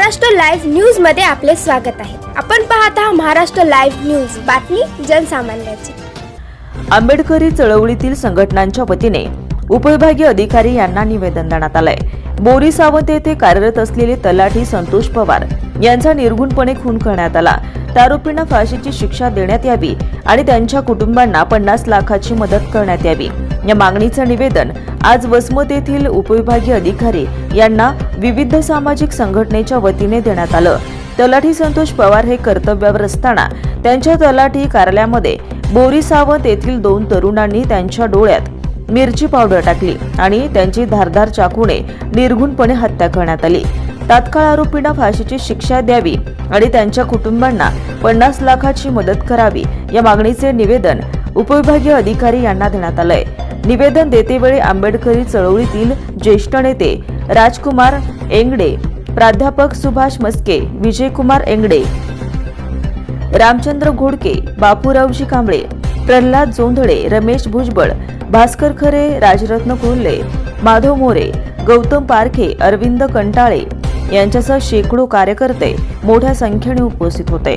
Maharashtra live न्यूजमध्ये आपले स्वागत आहे. आपण पाहत आहात महाराष्ट्र लाईव्ह न्यूज. बातमी जनसामान्याची. आंबेडकरी चळवळीतील संघटनांच्या वतीने उपविभागीय अधिकारी यांना निवेदन देण्यात आलंय. बोरी सावंत येथे कार्यरत असलेले तलाठी संतोष पवार यांचा निर्गुणपणे खून करण्यात आला. आरोपींना फाशीची शिक्षा देण्यात यावी आणि त्यांच्या कुटुंबांना पन्नास लाखाची मदत करण्यात यावी. या मागणीचं निवेदन आज वसमत येथील उपविभागीय अधिकारी यांना विविध सामाजिक संघटनेच्या वतीने देण्यात आलं. तलाठी संतोष पवार हे कर्तव्यावर असताना त्यांच्या तलाठी कार्यालयामध्ये बोरी सावंत येथील दोन तरुणांनी त्यांच्या डोळ्यात मिरची पावडर टाकली आणि त्यांची धारधार चाकूने निर्घुणपणे हत्या करण्यात आली. तात्काळ आरोपींना फाशीची शिक्षा द्यावी आणि त्यांच्या कुटुंबांना पन्नास लाखाची मदत करावी या मागणीचे निवेदन उपविभागीय अधिकारी यांना देण्यात आलंय. निवेदन देतेवेळी आंबेडकरी चळवळीतील ज्येष्ठ नेते राजकुमार एंगडे प्राध्यापक सुभाष मस्के विजयकुमार एंगडे रामचंद्र घोडके बापूरावजी कांबळे प्रल्हाद जोंधळे रमेश भुजबळ भास्कर खरे राजरत्न कोल्हे माधव मोरे गौतम पारखे अरविंद कंटाळे यांच्यासह शेकडो कार्यकर्ते मोठ्या संख्येने उपस्थित होते.